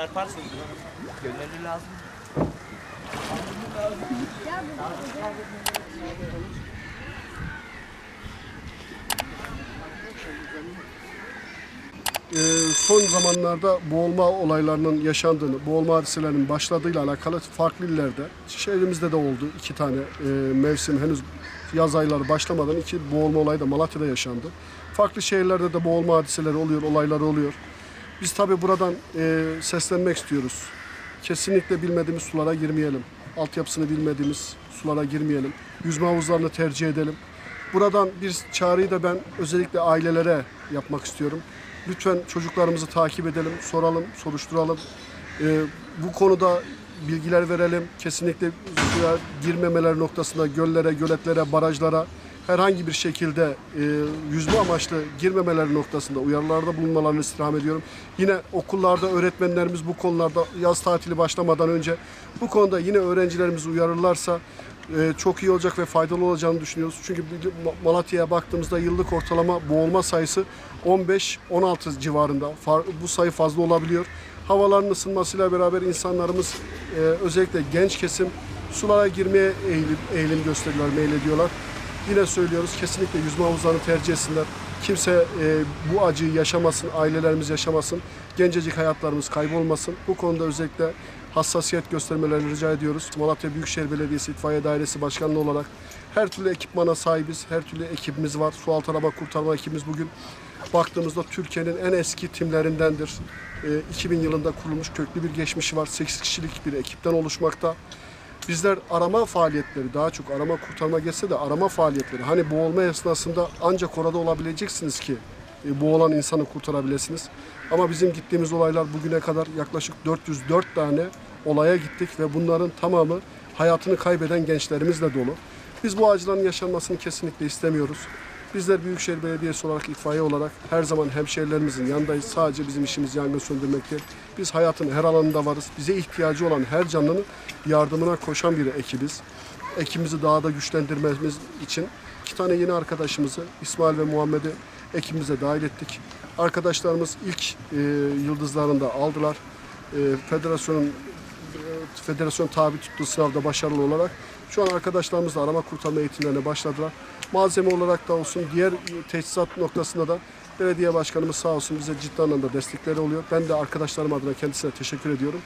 çarparsın. Gönüllü lazım. Ee, son zamanlarda boğulma olaylarının yaşandığını, boğulma hadiselerinin başladığıyla alakalı farklı illerde, şehrimizde de oldu iki tane e, mevsim henüz yaz ayları başlamadan iki boğulma olayı da Malatya'da yaşandı. Farklı şehirlerde de boğulma hadiseleri oluyor, olayları oluyor. Biz tabi buradan e, seslenmek istiyoruz. Kesinlikle bilmediğimiz sulara girmeyelim. Altyapısını bilmediğimiz sulara girmeyelim. Yüzme havuzlarını tercih edelim. Buradan bir çağrıyı da ben özellikle ailelere yapmak istiyorum. Lütfen çocuklarımızı takip edelim, soralım, soruşturalım. Ee, bu konuda bilgiler verelim. Kesinlikle girmemeler noktasında göllere, göletlere, barajlara herhangi bir şekilde e, yüzme amaçlı girmemeleri noktasında uyarılarda bulunmalarını istirham ediyorum. Yine okullarda öğretmenlerimiz bu konularda yaz tatili başlamadan önce bu konuda yine öğrencilerimizi uyarırlarsa e, çok iyi olacak ve faydalı olacağını düşünüyoruz. Çünkü Malatya'ya baktığımızda yıllık ortalama boğulma sayısı 15-16 civarında. Bu sayı fazla olabiliyor. Havaların ısınmasıyla beraber insanlarımız e, özellikle genç kesim sulara girmeye eğilim, eğilim gösteriyorlar, meylediyorlar. Yine söylüyoruz kesinlikle yüzme havuzlarını tercih etsinler. Kimse e, bu acıyı yaşamasın, ailelerimiz yaşamasın, gencecik hayatlarımız kaybolmasın. Bu konuda özellikle hassasiyet göstermelerini rica ediyoruz. Malatya Büyükşehir Belediyesi İtfaiye Dairesi Başkanlığı olarak her türlü ekipmana sahibiz, her türlü ekibimiz var. Sualtı arama kurtarma ekibimiz bugün baktığımızda Türkiye'nin en eski timlerindendir. E, 2000 yılında kurulmuş köklü bir geçmişi var. 8 kişilik bir ekipten oluşmakta. Bizler arama faaliyetleri daha çok arama kurtarma geçse de arama faaliyetleri hani boğulma esnasında ancak orada olabileceksiniz ki e, boğulan insanı kurtarabilirsiniz. Ama bizim gittiğimiz olaylar bugüne kadar yaklaşık 404 tane olaya gittik ve bunların tamamı hayatını kaybeden gençlerimizle dolu. Biz bu acıların yaşanmasını kesinlikle istemiyoruz. Bizler Büyükşehir Belediyesi olarak, itfaiye olarak her zaman hemşehrilerimizin yanındayız. Sadece bizim işimiz yangın söndürmek değil. Biz hayatın her alanında varız. Bize ihtiyacı olan her canlının yardımına koşan bir ekibiz. Ekibimizi daha da güçlendirmemiz için iki tane yeni arkadaşımızı İsmail ve Muhammed'i ekibimize dahil ettik. Arkadaşlarımız ilk e, yıldızlarını da aldılar. E, federasyonun federasyon tabi tuttuğu sınavda başarılı olarak şu an arkadaşlarımız da arama kurtarma eğitimlerine başladılar. Malzeme olarak da olsun diğer teçhizat noktasında da belediye başkanımız sağ olsun bize ciddi anlamda destekleri oluyor. Ben de arkadaşlarım adına kendisine teşekkür ediyorum.